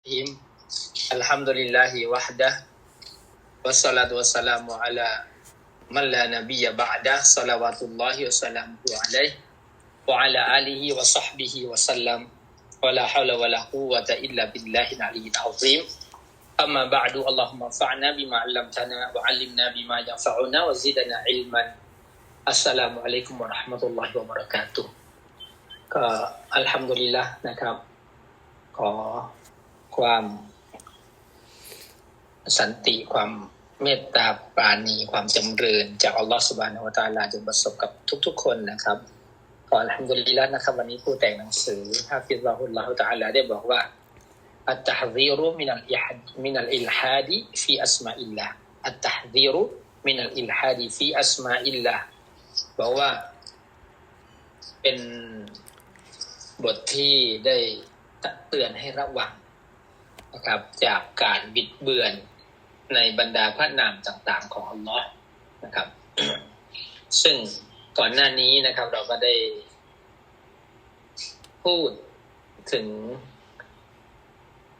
Bismillahirrahmanirrahim. Alhamdulillahi wahdah. Wassalatu wassalamu ala man la nabiyya ba'dah. Salawatullahi wa salamuhu alaih. Wa ala alihi wa sahbihi wa sallam. Wa la hawla wa la quwwata illa billahi al-aliyyil azim. Amma ba'du. Allahumma fa'na bima 'allamtana wa 'allimna bima yanfa'una wa zidna ilman. Assalamualaikum warahmatullahi wabarakatuh. ก็อัลฮัมดุลิลละนะครับ ขอ ความสันติความเมตตาปราณีความจำเริญ จากอัลลอฮฺสุบานวะตะอาลาจงประสบกับทุก ๆ คนนะครับขออัลฮัมดุลิลละนะครับ วันนี้ผู้แต่งหนังสือฮาฟิซลาฮุลลอฮฺตะอาลาได้บอกว่าอัตตะฮซีรุมินัลอิฮัดมินัลอิลฮาดีฟีอัสมาอิลลาอัตตะฮซีรุมินัลอิลฮาดีฟีอัสมาอิลลาบอกว่า เป็นบทที่ได้เตือนให้ระวัง นะครับจากการบิดเบือนในบรรดาพระนามต่างๆของอัลลอฮ์นะครับ ซึ่งก่อนหน้านี้นะครับ เราก็ได้พูดถึง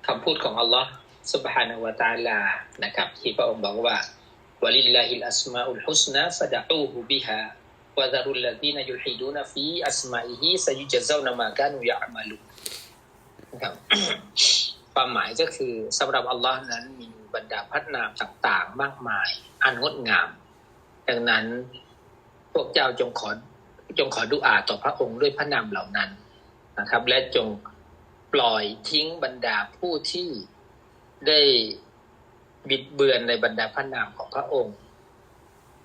คำพูดของอัลลอฮ์สุบฮานาวะตาลานะครับ ที่พระองค์บอกว่าวลิลลาฮิลอัสมาอุลฮุสนาฟะดะอูฮุบิฮาวะดารุลลาดีนยุลฮิดูนฟีอัสมาอิฮิซายุจเจ้นมากานุยะมาลุนะครับ ความหมายก็คือสำหรับอัลลอฮ์นั้นมีบรรดาพัฒนามต่างๆ มากมาย อันงดงาม ดังนั้นพวกเจ้าจงขอจงขอดุอาต่อพระองค์ด้วยพระนามเหล่านั้นนะครับ และจงปล่อยทิ้งบรรดาผู้ที่ได้บิดเบือนในบรรดาพระนามของพระองค์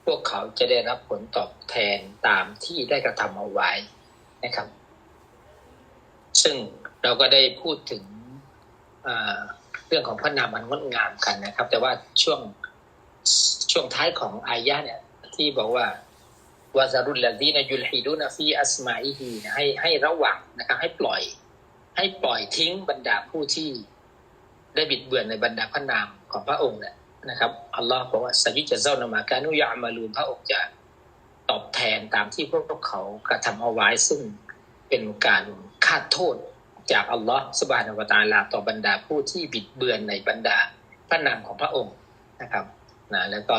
พวกเขาจะได้รับผลตอบแทนตามที่ได้กระทำเอาไว้นะครับ ซึ่งเราก็ได้พูดถึง เรื่องของพระนามอันงดงามกันนะครับ แต่ว่าช่วงช่วงท้ายของอายะเนี่ย ที่บอกว่าวาซารุลลดีนยุลฮิดูนฟีอัสมาอิฮีให้ให้ระวังนะครับ ให้ปล่อย ให้ปล่อยทิ้งบรรดาผู้ที่ได้บิดเบือนในบรรดาพระนามของพระองค์เนี่ยนะครับอัลลอฮ์บอกว่าสัจจะเจ้านมาการนุยามาลูนพระองค์จะตอบแทนตามที่พวกเขากระทำเอาไว้ซึ่งเป็นการคาดโทษ จากอัลลอฮ์สุบานอวตาลาต่อบรรดาผู้ที่บิดเบือนในบรรดาพระนามของพระองค์นะครับนะแล้วก็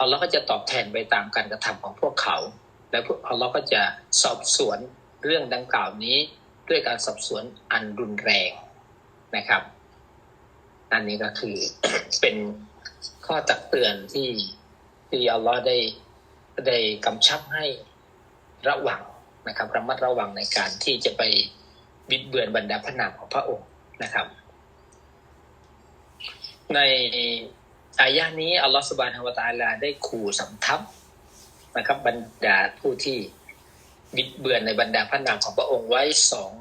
อัลลอฮ์ก็จะตอบแทนไปตามการกระทำของพวกเขา และพวกอัลลอฮ์ก็จะสอบสวนเรื่องดังกล่าวนี้ด้วยการสอบสวนอันรุนแรงนะครับ อันนี้ก็คือเป็นข้อตักเตือนที่ที่อัลลอฮ์ได้ได้กำชับให้ระวังนะครับระมัดระวังในการที่จะไป บิดเบือนบรรดาพระนามของพระองค์นะครับ ในอายะนี้อัลลอฮฺสุบานฮาวตาลาได้ขู่สำทับนะครับ บรรดาผู้ที่บิดเบือนในบรรดาพระนามของพระองค์ไว้สอง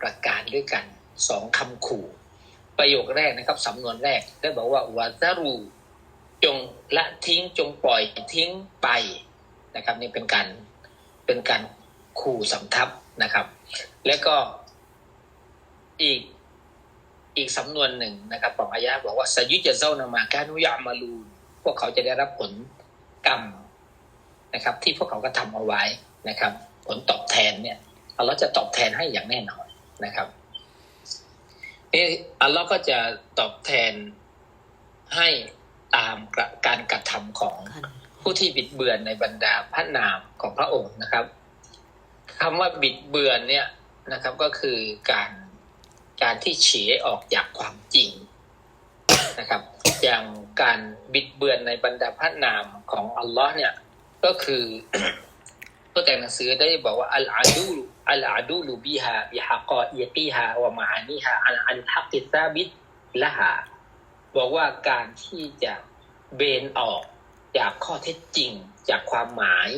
ประการด้วยกันสองคำขู่ ประโยคแรกนะครับสำนวนแรกได้บอกว่าวาซารูจงละทิ้งจงปล่อยทิ้งไปนะครับนี่เป็นการเป็นการขู่สำทับนะครับ แล้วก็ อีกอีกสำนวนหนึ่งนะครับของอายะบอกว่าสยุจะเจ้านามาการุยามาลูนพวกเขาจะได้รับผลกรรมนะครับ ที่พวกเขาก็ทำเอาไว้นะครับ ผลตอบแทนเนี่ยอัลลอฮ์จะตอบแทนให้อย่างแน่นอนนะครับนี่อัลลอฮ์ก็จะตอบแทนให้ตามการกระทำของผู้ที่บิดเบือนในบรรดาพระนามของพระองค์นะครับคำว่าบิดเบือนเนี่ยนะครับก็คือการ การที่เฉออกจากความจริงนะครับ อย่างการบิดเบือนในบรรดาพระนามของอัลลอฮ์เนี่ยก็คือผู้แต่งหนังสือได้บอกว่าอัลอาดูลอัลอาดูลูบิฮาบิฮะกออีกีฮาวะมาอานีฮาอันอันฮักติซาบิดละฮาบอกว่าการที่จะเบนออกจากข้อเท็จจริงจากความหมาย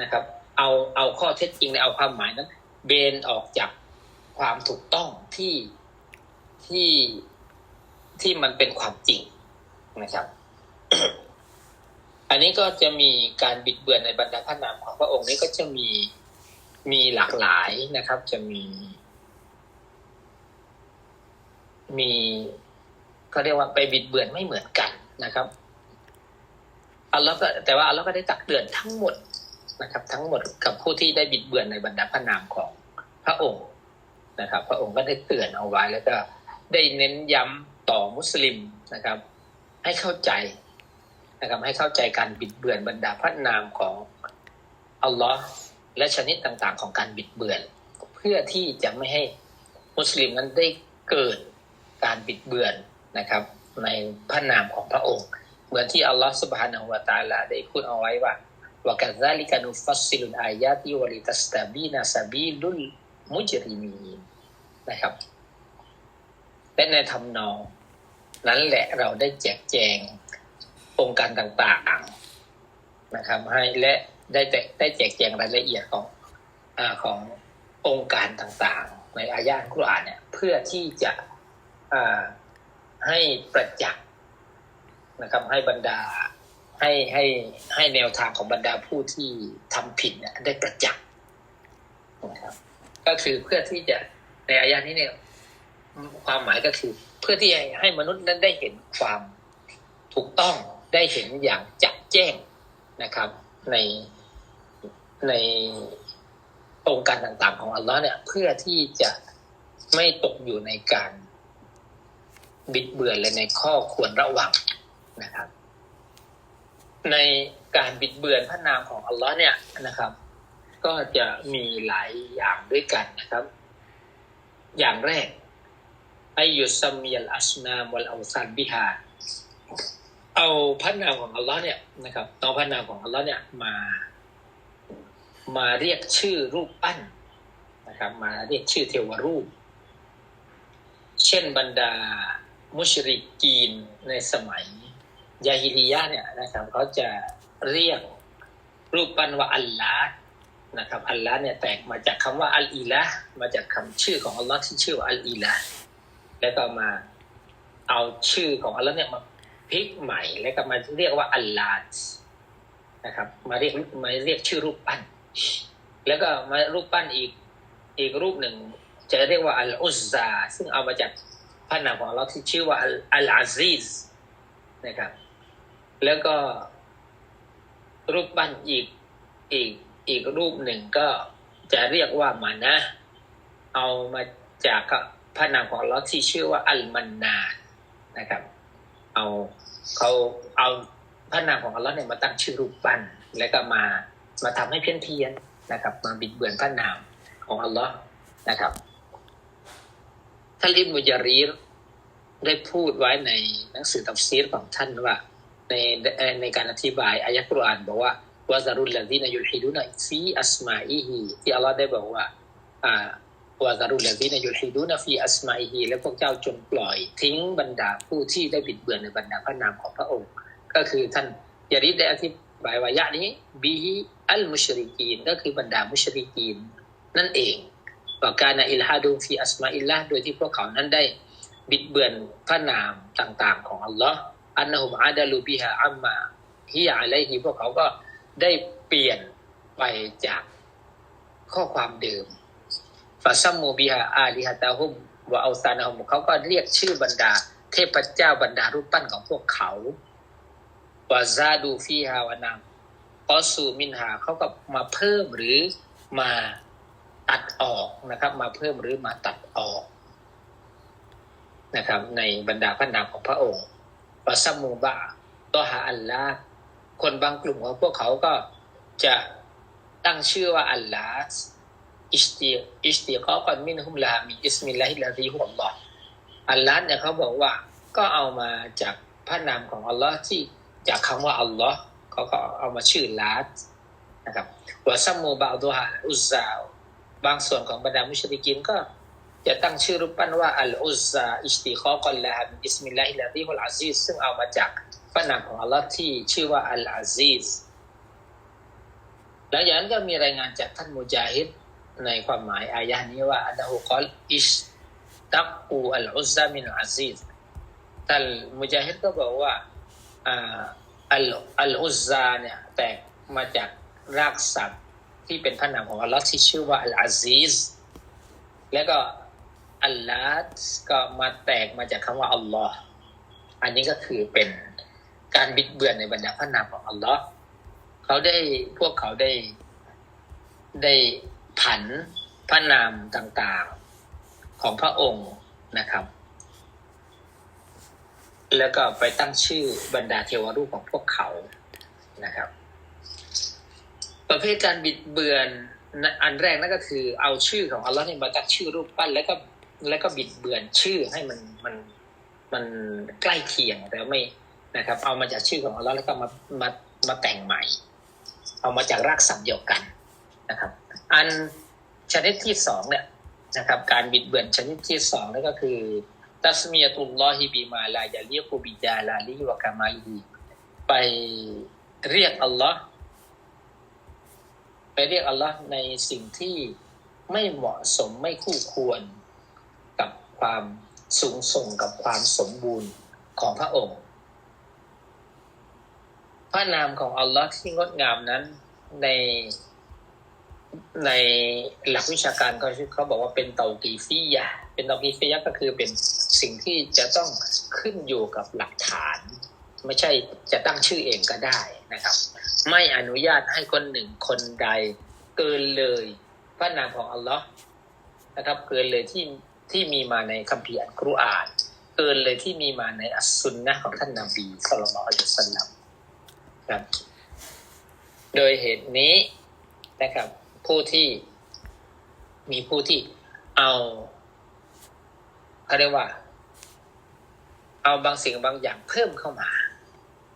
นะครับ เอาเอาข้อเท็จจริงในเอาความหมายนั้นเบนออกจาก ความถูกต้องที่ที่ที่มันเป็นความจริงนะครับ อันนี้ก็จะมีการบิดเบือนในบรรดาพระนามของพระองค์นี้ก็จะมีมีหลากหลายนะครับ จะมี มีเขาเรียกว่าไปบิดเบือนไม่เหมือนกันนะครับอัลลอฮ์ก็แต่ว่าอัลลอฮ์ก็ได้ตักเตือนทั้งหมดนะครับ ทั้งหมดกับผู้ที่ได้บิดเบือนในบรรดาพระนามของพระองค์ นะครับ พระองค์ก็ได้เตือนเอาไว้แล้วก็ได้เน้นย้ำต่อมุสลิมนะครับ ให้เข้าใจนะครับให้เข้าใจการบิดเบือนบรรดาพระนามของอัลลอฮ์และชนิดต่างๆ ของการบิดเบือน เพื่อที่จะไม่ให้มุสลิมนั้นได้เกิดการบิดเบือนนะครับ ในพระนามของพระองค์ เหมือนที่อัลลอฮ์สุบฮานะฮูวะตาลาได้พูดเอาไว้ว่าวกัซาลิกานุฟัสซิลุนอายาติวลิตัสตาบีนาซาบีลุลมุจริมีน นะครับและในทำนอง นั้นแหละเราได้แจกแจงองค์การต่างๆนะครับให้และได้แจกได้แจกแจงรายละเอียดของอขององค์การต่างๆ ในอายะห์อัลกุรานเนี่ย เพื่อที่จะให้ประจักษ์นะครับ ให้บรรดาให้ให้ให้แนวทางของบรรดาผู้ที่ทำผิดเนี่ยได้ประจักษ์นะครับ ก็คือเพื่อที่จะ ในอายะนี้เนี่ย ความหมายก็คือ เพื่อที่ให้มนุษย์นั้นได้เห็นความถูกต้องได้เห็นอย่างจัดแจ้งนะครับ ในในองค์การต่างๆ ของอัลลอฮ์เนี่ย เพื่อที่จะไม่ตกอยู่ในการบิดเบือนและในข้อควรระวังนะครับ ในการบิดเบือนพระนามของอัลลอฮ์เนี่ยนะครับ ก็จะมีหลายอย่างด้วยกันนะครับ อย่างแรกอายุสมียลอัสนามวลเอาซันบิฮาเอาพระนามของอัลลอฮ์เนี่ยนะครับเอาพระนามของอัลลอฮ์เนี่ยมา มาเรียกชื่อรูปปั้นนะครับ มาเรียกชื่อเทวรูป เช่นบรรดามุชริกีนในสมัยยาฮิลียะเนี่ยนะครับเขาจะเรียกรูปปั้นว่าอัลลาห์ นะครับอัลลาห์เนี่ยแตกมาจากคำว่าอัลอีละมาจากคำชื่อของอัลลอฮ์ที่ชื่อว่าอัลอีละแล้วก็มาเอาชื่อของอัลลอฮ์เนี่ยมาพลิกใหม่ แล้วก็มาเรียกว่าอัลลาห์นะครับ มาเรียกมาเรียกชื่อรูปปั้น แล้วก็มารูปปั้นอีกอีกรูปหนึ่ง จะเรียกว่าอัลอุซซาซึ่งเอามาจากพระนามของอัลลอฮ์ที่ชื่อว่าอัลอัลาซีซนะครับ แล้วก็รูปปั้นอีกอีก อีกรูปหนึ่งก็จะเรียกว่ามานะ เอามาจากพระนามของอัลลอฮ์ที่ชื่อว่าอัลมันนานนะครับ เอาเขาเอาพระนามของอัลลอฮ์เนี่ยมาตั้งชื่อรูปปั้นแล้วก็มามาทำให้เพี้ยนเพียนๆนะครับ มาบิดเบือนพระนามของอัลลอฮ์นะครับท่านอิบนุจารีรได้พูดไว้ในหนังสือตัฟซีรของท่านว่าในในการอธิบายอายะกุรอานบอกว่า วาซารุลลาดีนยุลฮิดุนะฟีอัสมาอิฮีที่อัลลอฮ์ได้บอกว่า อ่าวาซารุลลาดีนยุลฮิดุนะฟีอัสมาอิฮีและพวกเจ้าจงปล่อย ทิ้งบรรดาผู้ที่ได้บิดเบือนในบรรดาพระนามของพระองค์ ก็คือท่านยาริดได้อธิบายวายะนี้บีอัลมุชริกีนก็คือบรรดามุชริกีนนั่นเองว่าการอิลฮาดูฟีอัสมาอิลละโดยที่พวกเขานั้นได้บิดเบือนพระนามต่างๆ ของอัลลอฮ์อันนะฮุมอาดาลูบิฮะอัมมาฮิยะอะลัยฮิพวกเขาก็ ได้เปลี่ยนไปจากข้อความเดิมฟาซัมโมบิฮะอาลิฮะตาฮุมวะอัลซานะฮุมเขาก็เรียกชื่อบรรดา เทพเจ้าบรรดารูปปั้นของพวกเขาวาซาดูฟีฮาวะนามกอสูมินฮาเขาก็มาเพิ่มหรือมาตัดออกนะครับ มาเพิ่มหรือมาตัดออกนะครับ ในบรรดาพระนามของพระองค์วาซัมมูบะตอฮาอัลลาห์ คนบางกลุ่มของพวกเขาก็จะตั้งชื่อว่าอัลลาห์อิสติอิสติกอกันมินฮุมลามีอิสมิลลาฮิลาฮิฮุอัลลอฮ์อัลลาห์เนี่ยเขาบอกว่าก็เอามาจากพระนามของอัลลอฮ์ที่จากคำว่าอัลลอฮ์เขาก็เอามาชื่อลาสนะครับวาซัมมูบะดูฮาอุซาบางส่วนของบรรดามุชริกินก็จะตั้งชื่อรูปปั้นว่าอัลอุซาอิสติคอกัลลาฮ์อิสมิลลาฮิลาฮิฮุลอาซีซึ่งเอามาจาก พระนามของอัลลอฮ์ที่ชื่อว่าอัลอาซีซหลังจากนั้นก็มีรายงานจากท่านมุจาฮิดในความหมายอายะนี้ว่าอันฮุกอลอิสตักอูอัลอุซามินอาซีซท่านมุจาฮิดก็บอกว่าอัลอัลอุซาเนี่ยแตกมาจากรากศัพท์ที่เป็นพระนามของอัลลอฮ์ที่ชื่อว่าอัลอาซีซแล้วก็อัลลาห์ก็มาแตกมาจากคำว่าอัลลอฮ์อันนี้ก็คือเป็น การบิดเบือนในบรรดาพระนามของอัลลอฮ์เขาได้พวกเขาได้ได้ผันพระนามต่างๆของพระองค์นะครับ แล้วก็ไปตั้งชื่อบรรดาเทวรูปของพวกเขานะครับ ประเภทการบิดเบือนอันแรกนั่นก็คือ เอาชื่อของอัลลอฮ์เนี่ยมาตั้งชื่อรูปปั้นแล้วก็แล้วก็บิดเบือนชื่อให้มันมันมันใกล้เคียงแต่ไม่ นะครับ เอามาจากชื่อของอัลลอฮ์แล้วก็มามามาแต่งใหม่ เอามาจากรากศัพท์เดียวกันนะครับ อันชนิดที่สองเนี่ยนะครับ การบิดเบือนชนิดที่สองนั่นก็คือตัสมียตุลลอฮิบิมาลายาเลียกูบิดาลาลีวะกามาลีไปเรียกอัลลอฮ์ไปเรียกอัลลอฮ์ในสิ่งที่ไม่เหมาะสมไม่คู่ควรกับความสูงส่งกับความสมบูรณ์ของพระองค์ พระนามของอัลลอฮ์ที่งดงามนั้นในในหลักวิชาการเขาเขาบอกว่าเป็นเตากีฟียะเป็นเตากีฟียะก็คือเป็นสิ่งที่จะต้องขึ้นอยู่กับหลักฐาน ไม่ใช่จะตั้งชื่อเองก็ได้นะครับ ไม่อนุญาตให้คนหนึ่งคนใดเกินเลยพระนามของอัลลอฮ์นะครับ เกินเลยที่ที่มีมาในคัมภีร์อัลกุรอาน เกินเลยที่มีมาในอัสซุนนะของท่านนบีสุลต่านอัลลอฮฺสัลลัม ครับ โดยเหตุนี้นะครับ ผู้ที่มีผู้ที่เอาเขาเรียกว่า เอาบางสิ่งบางอย่างเพิ่มเข้ามา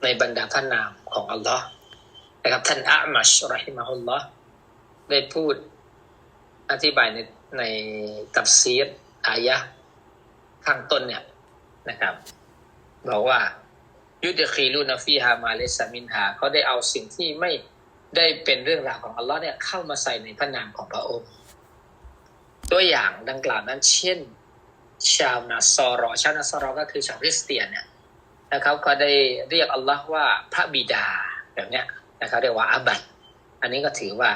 ในบรรดาพระนามของอัลลอฮ์นะครับ ท่านอามัชรอฮิมะฮุลลอฮ์ได้พูดอธิบายในในตัฟซีรอายะข้างต้นเนี่ยนะครับ บอกว่า ยุดคีลูนฟีฮามาเลสามินฮาเขาได้เอาสิ่งที่ไม่ได้เป็นเรื่องราวของอัลลอฮ์เนี่ยเข้ามาใส่ในพระนามของพระองค์ ตัวอย่างดังกล่าวนั้นเช่น ชาวนาซอรอ ชาวนาซอรอก็คือชาวคริสเตียนเนี่ยนะครับก็ได้เรียกอัลลอฮ์ว่าพระบิดาแบบเนี้ยนะครับเรียกว่าอาบัดอันนี้ก็ถือว่า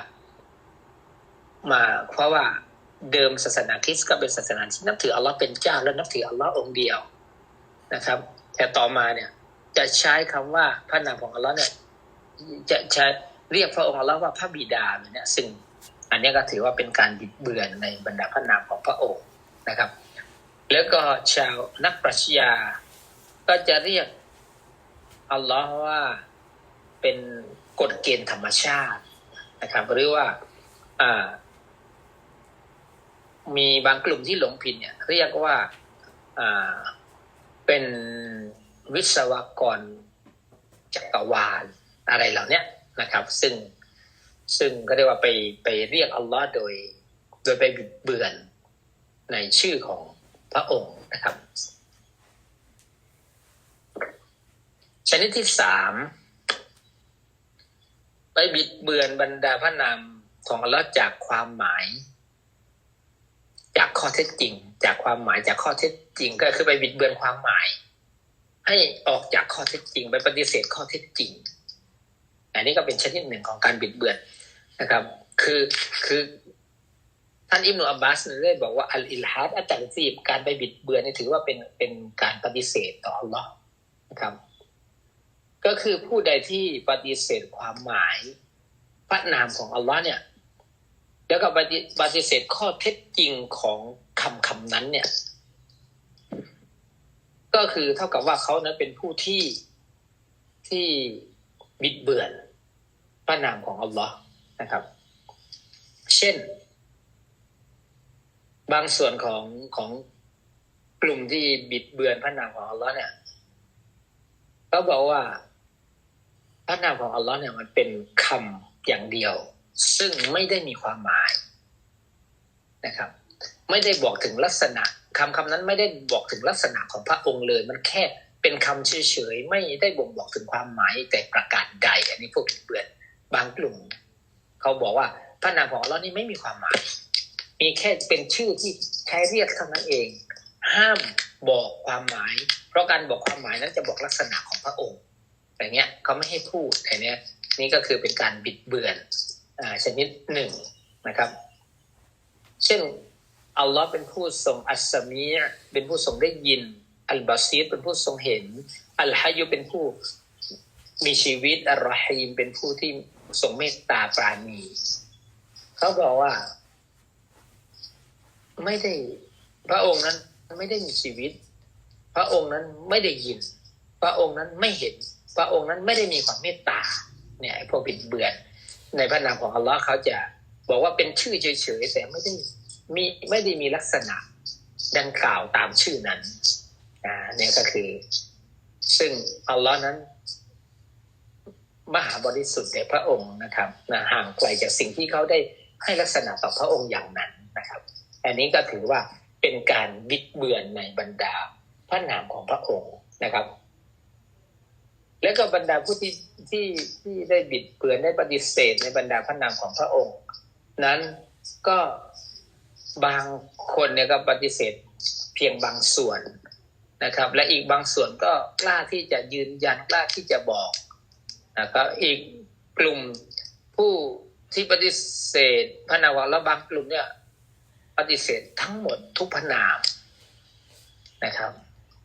มาเพราะว่าเดิมศาสนาคริสต์ก็เป็นศาสนาที่นับถืออัลลอฮ์เป็นเจ้าและนับถืออัลลอฮ์องเดียวนะครับ แต่ต่อมาเนี่ย จะใช้คำว่าพระนามของอัลลอฮ์เนี่ยจะใช้เรียกพระองค์อัลลอฮ์ว่าพระบิดาเนี่ยซึ่งอันนี้ก็ถือว่าเป็นการบิดเบือนในบรรดาพระนามของพระองค์นะครับ แล้วก็ชาวนักปรัชญาก็จะเรียกอัลลอฮ์ว่าเป็นกฎเกณฑ์ธรรมชาตินะครับ หรือว่าอ่ามีบางกลุ่มที่หลงผิดเนี่ยเรียกว่าอ่าเป็น วิศวกรจักรวาลอะไรเหล่านี้นะครับ ซึ่งซึ่งก็เรียกว่าไปไปเรียกอัลลอฮ์โดย โดยไปบิดเบือนในชื่อของพระองค์นะครับ ชนิดที่สามไปบิดเบือนบรรดาพระนามของอัลลอฮ์จากความหมาย จากข้อเท็จจริง จากความหมายจากข้อเท็จจริง ก็คือไปบิดเบือนความหมาย ให้ออกจากข้อเท็จจริง ไปปฏิเสธข้อเท็จจริง อันนี้ก็เป็นชนิดหนึ่งของการบิดเบือนนะครับ คือคือท่านอิมนุอับบาสได้บอกว่าอัลอิลฮัดอัตตันซีบการไปบิดเบือนนี่ถือว่าเป็นเป็นการปฏิเสธต่ออัลลอฮ์นะครับ ก็คือผู้ใดที่ปฏิเสธความหมายพระนามของอัลลอฮ์เนี่ย แล้วก็ปฏิปฏิเสธข้อเท็จจริงของคำคำนั้นเนี่ย ก็คือเท่ากับว่าเขานั้นเป็นผู้ที่ที่บิดเบือนพระนามของอัลลอฮ์นะครับ เช่น บางส่วนของของกลุ่มที่บิดเบือนพระนามของอัลลอฮ์เนี่ยเขาบอกว่าพระนามของอัลลอฮ์เนี่ยมันเป็นคำอย่างเดียว ซึ่งไม่ได้มีความหมายนะครับ ไม่ได้บอกถึงลักษณะคำคำนั้นไม่ได้บอกถึงลักษณะของพระองค์เลย มันแค่เป็นคำเฉยๆไม่ได้บ่งบอกถึงความหมายแต่ประการใด อันนี้พวกบิดเบือนบางกลุ่ม เขาบอกว่าพระนามของอัลลอฮ์นี่ไม่มีความหมาย มีแค่เป็นชื่อที่ใช้เรียกเท่านั้นเอง ห้ามบอกความหมาย เพราะการบอกความหมายนั้นจะบอกลักษณะของพระองค์แต่เนี้ยเขาไม่ให้พูดแต่เนี้ยนี่ก็คือเป็นการบิดเบือนอชนิดหนึ่งนะครับ เช่น อัลลอฮ์เป็นผู้ทรงอัสมีเป็นผู้ทรงได้ยิน อัลบาซีดเป็นผู้ทรงเห็น อัลฮายุเป็นผู้มีชีวิตอัลรอฮีมเป็นผู้ที่ทรงเมตตาปราณีเขาบอกว่า ไม่ได้พระองค์นั้นไม่ได้มีชีวิต พระองค์นั้นไม่ได้ยิน พระองค์นั้นไม่เห็น พระองค์นั้นไม่ได้มีความเมตตา เนี่ยไอ้พวกบิดเบือนในพระนามของอัลลอฮ์เขาจะบอกว่าเป็นชื่อเฉยๆแต่ไม่ได้ มีไม่ได้มีลักษณะดังกล่าวตามชื่อนั้นอ่าเนี่ยก็คือ ซึ่งอัลลอฮ์นั้น มหาบริสุทธิ์แด่พระองค์นะครับนะห่างไกลจากสิ่งที่เขาได้ให้ลักษณะต่อพระองค์อย่างนั้นนะครับ อันนี้ก็ถือว่าเป็นการบิดเบือนในบรรดาพระนามของพระองค์นะครับ และก็บรรดาผู้ที่ที่ที่ได้บิดเบือนได้ปฏิเสธในบรรดาพระนามของพระองค์ นั้นก็ บางคนเนี่ยก็ปฏิเสธเพียงบางส่วนนะครับ และอีกบางส่วนก็กล้าที่จะยืนยันกล้าที่จะบอกนะครับอีกกลุ่มผู้ที่ปฏิเสธพระนามแล้วบางกลุ่มเนี่ยปฏิเสธทั้งหมดทุกพระนามนะครับ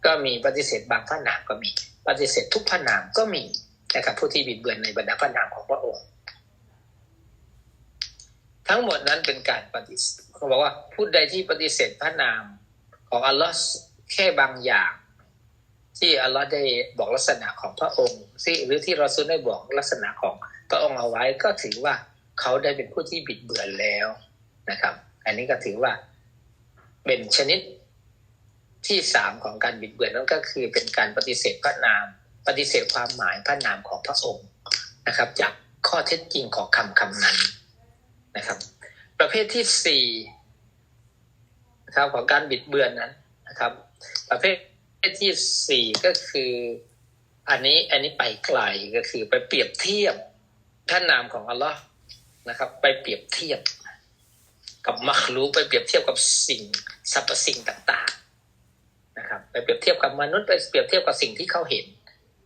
ก็มีปฏิเสธบางพระนามก็มี ปฏิเสธทุกพระนามก็มีนะครับผู้ที่บิดเบือนในบรรดาพระนามของพระองค์ ทั้งหมดนั้นเป็นการปฏิเสธเขาบอกว่าผู้ใดที่ปฏิเสธพระนามของอัลลอฮ์แค่บางอย่าง ที่อัลลอฮ์ได้บอกลักษณะของพระองค์ที่หรือที่เราซุลได้บอกลักษณะของพระองค์เอาไว้ก็ถือว่าเขาได้เป็นผู้ที่บิดเบือนแล้วนะครับ อันนี้ก็ถือว่าเป็นชนิดที่สามของการบิดเบือนนั่นก็คือเป็นการปฏิเสธพระนาม ปฏิเสธความหมายพระนามของพระองค์นะครับ จากข้อเท็จจริงของคำคำนั้นนะครับ ประเภทที่สี่นะครับของการบิดเบือนนั้นนะครับ ประเภทที่สี่ก็คือ อันนี้อันนี้ไปไกลก็คือไปเปรียบเทียบพระนนามของอัลลอฮ์นะครับ ไปเปรียบเทียบ กับมัคลูไปเปรียบเทียบกับสิ่งสรรพสิ่งต่างๆนะครับ ไปเปรียบเทียบกับมนุษย์ไปเปรียบเทียบกับสิ่งที่เขาเห็น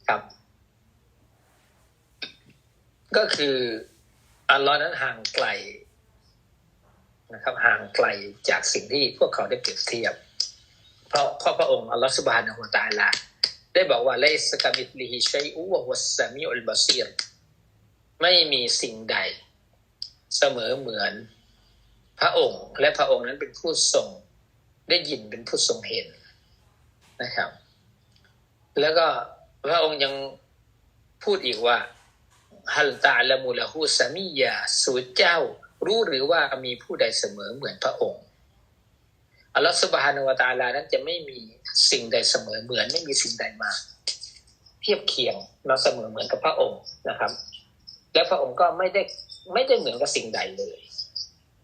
ครับ ก็คืออัลลอฮ์นั้นห่างไกล นะครับห่างไกลจากสิ่งที่พวกเขาได้เปรียบเทียบ เพราะเพราพระองค์อัลลอฮ์สุบฮานะฮูวตาลาได้บอกว่าไลสกามิตลิฮิชัยอูวะฮุสซามิอุลบาซีรไม่มีสิ่งใด เสมอเหมือนพระองค์ และพระองค์นั้นเป็นผู้ทรงได้ยินเป็นผู้ทรงเห็นนะครับ แล้วก็พระองค์ยังพูดอีกว่าฮัลตาละมูละฮูสามิยาสูเจ้า รู้หรือว่ามีผู้ใดเสมอเหมือนพระองค์อัลลอฮฺสุบฮานุวตาลานั้นจะไม่มีสิ่งใดเสมอเหมือนไม่มีสิ่งใดมาเทียบเคียงเราเสมอเหมือนกับพระองค์นะครับ และพระองค์ก็ไม่ได้ไม่ได้เหมือนกับสิ่งใดเลย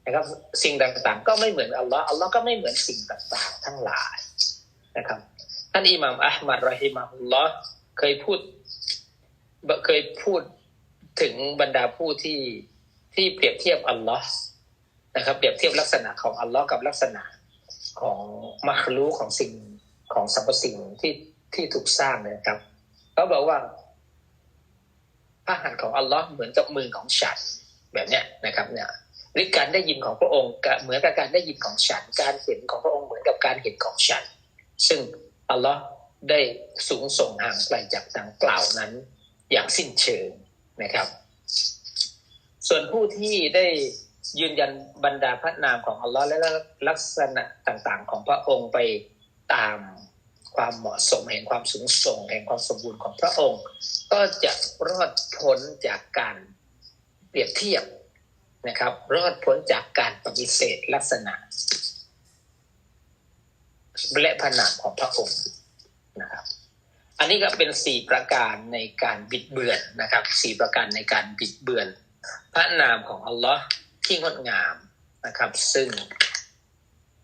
นะครับ สิ่งต่างๆ ก็ไม่เหมือนอัลลอฮ์อัลลอฮ์ก็ไม่เหมือนสิ่งต่างๆ ทั้งหลายนะครับท่านอิหม่ามอัลมัดรอฮิมาฮุลลอฮ์เคยพูดเคยพูดถึงบรรดาผู้ที่ ที่เปรียบเทียบอัลลอฮ์นะครับ เปรียบเทียบลักษณะของอัลลอฮ์กับลักษณะของมัคลูของสิ่งของสรรพสิ่งที่ที่ถูกสร้างนะครับเขาบอกว่าพระหัตถ์ของอัลลอฮ์เหมือนกับมือของฉันแบบเนี้ยนะครับ เนี่ยหรือการได้ยินของพระองค์เหมือนกับการได้ยินของฉัน การเห็นของพระองค์เหมือนกับการเห็นของฉัน ซึ่งอัลลอฮ์ได้สูงส่งห่างไกลจากดังกล่าวนั้น อย่างสิ้นเชิงนะครับ ส่วนผู้ที่ได้ยืนยันบรรดาพระนามของอัลลอฮ์และลักษณะต่างๆ ของพระองค์ไปตามความเหมาะสมแห่งความสูงส่งแห่งความสมบูรณ์ของพระองค์ ก็จะรอดพ้นจากการเปรียบเทียบนะครับ รอดพ้นจากการปฏิเสธลักษณะ และพระนามของพระองค์นะครับ อันนี้ก็เป็นสี่ประการในการบิดเบือนนะครับสี่ประการในการบิดเบือน พระนามของอัลลอฮ์ที่งดงามนะครับ ซึ่ง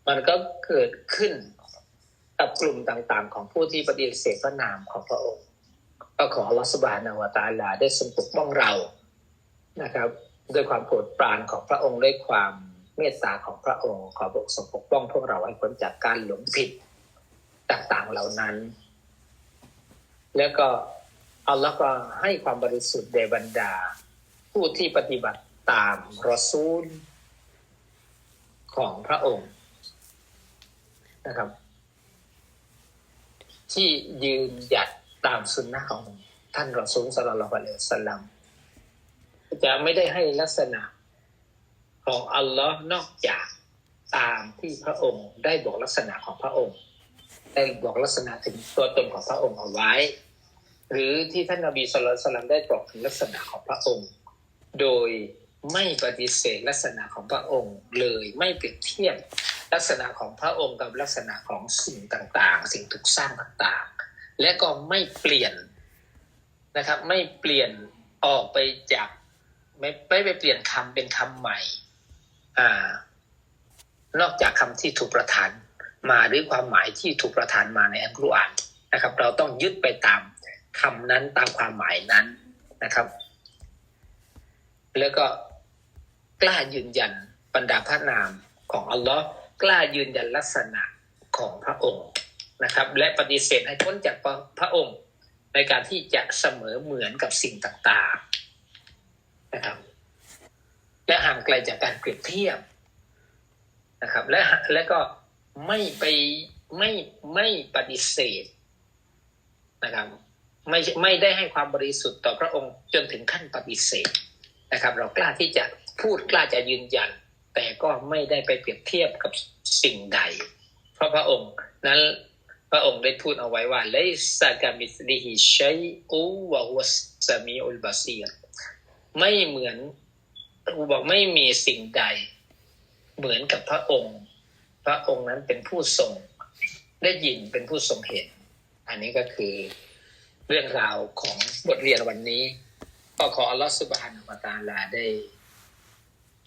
มันก็เกิดขึ้นกับกลุ่มต่างๆ ของผู้ที่ปฏิเสธพระนามของพระองค์ ก็ขออัลลอฮฺสุบานาวะตาลาได้ทรงปกป้องเรานะครับ ด้วยความโปรดปรานของพระองค์ด้วยความเมตตาของพระองค์ขอพระองค์ทรงปกป้องพวกเราให้พ้นจากการหลงผิดต่างๆเหล่านั้น แล้วก็อัลลอฮ์ก็ให้ความบริสุทธิ์แด่บรรดา ผู้ที่ปฏิบัติตามรอซูลของพระองค์นะครับ ที่ยืนหยัดตามสุนนะของท่านรอซูลสัลลัลลอฮุอะลัยฮิสัลลัมจะไม่ได้ให้ลักษณะของอัลลอฮ์นอกจากตามที่พระองค์ได้บอกลักษณะของพระองค์ ได้บอกลักษณะถึงตัวตนของพระองค์เอาไว้ หรือที่ท่านนบีสุลต่านได้บอกถึงลักษณะของพระองค์ โดยไม่ปฏิเสธลักษณะของพระองค์เลยไม่เปรียบเทียบลักษณะของพระองค์กับลักษณะของสิ่งต่างๆ สิ่งถูกสร้างต่างๆ และก็ไม่เปลี่ยนนะครับ ไม่เปลี่ยนออกไปจากไม่ไม่ไปเปลี่ยนคำเป็นคำใหม่อ่านอกจากคำที่ถูกประทานมาหรือความหมายที่ถูกประทานมาในอัลกุรอานนะครับ เราต้องยึดไปตามคำนั้นตามความหมายนั้นนะครับ แล้วก็กล้ายืนยันบรรดาพระนามของอัลลอฮ์กล้ายืนยันลักษณะของพระองค์นะครับ และปฏิเสธให้พ้นจากพระองค์ในการที่จะเสมอเหมือนกับสิ่งต่างๆนะครับ และห่างไกลจากการเปรียบเทียบนะครับ และและก็ไม่ไปไม่ไม่ปฏิเสธนะครับ ไม่ไม่ได้ให้ความบริสุทธิ์ต่อพระองค์จนถึงขั้นปฏิเสธ นะครับ เรากล้าที่จะพูดกล้าจะยืนยัน แต่ก็ไม่ได้ไปเปรียบเทียบกับสิ่งใด เพราะพระองค์นั้นพระองค์ได้พูดเอาไว้ว่าเลสกามิสลิฮิชัยอูวะฮุสสมีอุลบาซีรไม่เหมือนบอกไม่มีสิ่งใด เหมือนกับพระองค์ พระองค์นั้นเป็นผู้ทรงได้ยินเป็นผู้ทรงเห็น อันนี้ก็คือเรื่องราวของบทเรียนวันนี้ ก็ขออัลลอฮฺสุบฮานะฮูวะตาลาได้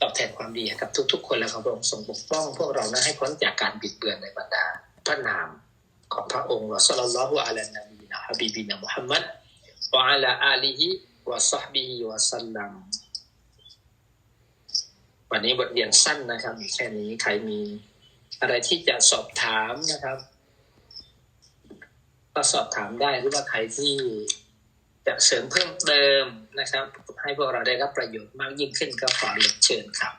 ตอบแทนความดีกับทุก ๆ คนและขอพระองค์ทรงปกป้อง พวกเรานั้นให้พ้นจากการบิดเบือนในบรรดาพระนามของพระองค์วะซัลลัลลอฮุอะลัยนบีนะฮะบีบินะมุฮัมมัดวะอะลาอาลีฮิวะซอฮบิฮิวะสัลลัมวันนี้บทเรียนสั้นนะครับมีแค่นี้ใครมีอะไรที่จะสอบถามนะครับ ก็สอบถามได้หรือว่าใครที่ จะเสริมเพิ่มเติมนะครับ ให้พวกเราได้รับประโยชน์มากยิ่งขึ้นก็ขอเรียนเชิญครับ